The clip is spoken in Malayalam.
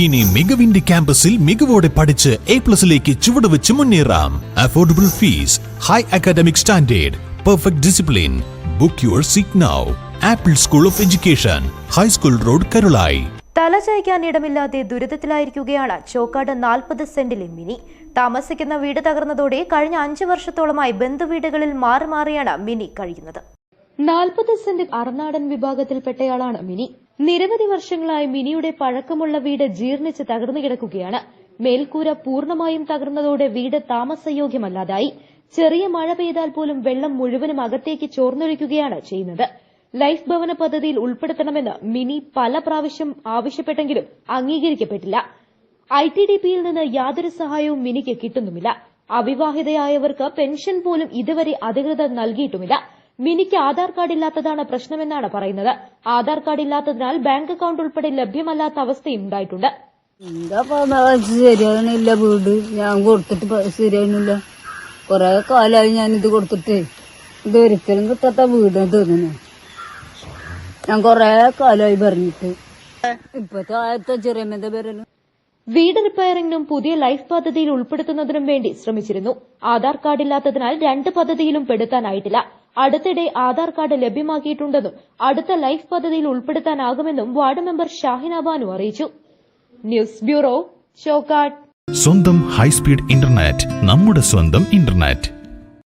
ഇനി മികവിന്റെ ക്യാമ്പസിൽ മികവോടെ പഠിച്ച് എ പ്ലസിലേക്ക് ചുവടുവെച്ച് മുന്നേറാം. Affordable fees high academic standard perfect discipline book your seat now Apple school of education high school road Karulayi തലചായ്ക്കാൻ ഇടമില്ലാതെ ദുരിതത്തിലായിരിക്കുകയാണ് ചോക്കാട് നാൽപ്പത് സെന്റിലെ മിനി. താമസിക്കുന്ന വീട് തകർന്നതോടെ കഴിഞ്ഞ അഞ്ചു വർഷത്തോളമായി ബന്ധുവീടുകളിൽ മാറി മാറിയാണ് മിനി കഴിയുന്നത്. നാൽപ്പത് സെന്റ് അറുനാടൻ വിഭാഗത്തിൽപ്പെട്ടയാളാണ് മിനി. നിരവധി വർഷങ്ങളായി മിനിയുടെ പഴക്കമുള്ള വീട് ജീർണിച്ച് തകർന്നു കിടക്കുകയാണ്. മേൽക്കൂര പൂർണമായും തകർന്നതോടെ വീട് താമസയോഗ്യമല്ലാതായി. ചെറിയ മഴ പെയ്താൽ പോലും വെള്ളം മുഴുവനും അകത്തേക്ക് ചോർന്നൊഴിക്കുകയാണ് ചെയ്യുന്നത്. ലൈഫ് ഭവന പദ്ധതിയിൽ ഉൾപ്പെടുത്തണമെന്ന് മിനി പല പ്രാവശ്യം ആവശ്യപ്പെട്ടെങ്കിലും അംഗീകരിക്കപ്പെട്ടില്ല. ഐ ടി ഡി പിയിൽ നിന്ന് യാതൊരു സഹായവും മിനിക്ക് കിട്ടുന്നുമില്ല. അവിവാഹിതയായവർക്ക് പെൻഷൻ പോലും ഇതുവരെ അധികൃതർ നൽകിയിട്ടുമില്ല. മിനിക്ക് ആധാർ കാർഡ് ഇല്ലാത്തതാണ് പ്രശ്നമെന്നാണ് പറയുന്നത്. ആധാർ കാർഡ് ഇല്ലാത്തതിനാൽ ബാങ്ക് അക്കൌണ്ട് ഉൾപ്പെടെ ലഭ്യമല്ലാത്ത അവസ്ഥയും ഉണ്ടായിട്ടുണ്ട്. എന്താ ശരിയാകണില്ല വീട്. ഞാൻ കൊടുത്തിട്ട് ശരിയാകണില്ല കൊറേ കാലമായി ഞാൻ ഇത് കൊടുത്തിട്ട്. ഇത് ഒരിക്കലും കിട്ടാത്ത വീട് തോന്നുന്നു. ഞാൻ കുറെ കാലമായി പറഞ്ഞിട്ട്. ഇപ്പത്തെ ആദ്യത്തെ ചെറിയമ്മന്റെ പേരല്ലോ? വീട് റിപ്പയറിംഗിനും പുതിയ ലൈഫ് പദ്ധതിയിൽ ഉൾപ്പെടുത്തുന്നതിനും വേണ്ടി ശ്രമിച്ചിരുന്നു. ആധാർ കാർഡ് ഇല്ലാത്തതിനാൽ രണ്ട് പദ്ധതിയിലും പെടുത്താനായിട്ടില്ല. അടുത്തിടെ ആധാർ കാർഡ് ലഭ്യമാക്കിയിട്ടുണ്ടെന്നും അടുത്ത ലൈഫ് പദ്ധതിയിൽ ഉൾപ്പെടുത്താനാകുമെന്നും വാർഡ് മെമ്പർ ഷാഹിന ബാനു അറിയിച്ചു. ന്യൂസ് ബ്യൂറോ ചോക്കാട്ട് സ്വന്തം ഹൈസ്പീഡ് ഇന്റർനെറ്റ് നമ്മുടെ സ്വന്തം ഇന്റർനെറ്റ്.